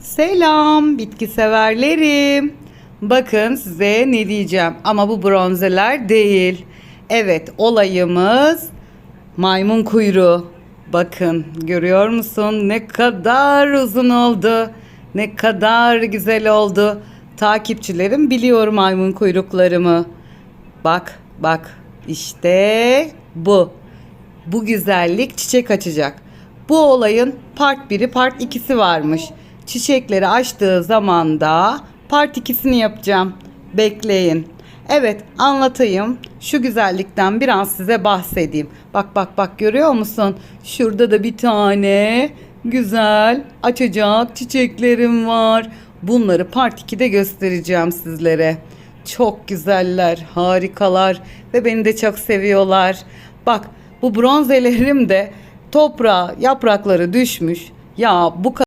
Selam bitki severlerim. Bakın size ne diyeceğim ama bu bronzeler değil. Evet olayımız maymun kuyruğu. Bakın görüyor musun ne kadar uzun oldu. Ne kadar güzel oldu. Takipçilerim biliyor maymun kuyruklarımı. Bak bak işte bu. Bu güzellik çiçek açacak. Bu olayın part 1'i part 2'si varmış. Çiçekleri açtığı zaman da part 2'sini yapacağım. Bekleyin. Evet anlatayım. Şu güzellikten biraz size bahsedeyim. Bak bak bak görüyor musun? Şurada da bir tane güzel açacak çiçeklerim var. Bunları part 2'de göstereceğim sizlere. Çok güzeller, harikalar ve beni de çok seviyorlar. Bak bu bronzelerim de toprağa yaprakları düşmüş. Ya bu kadar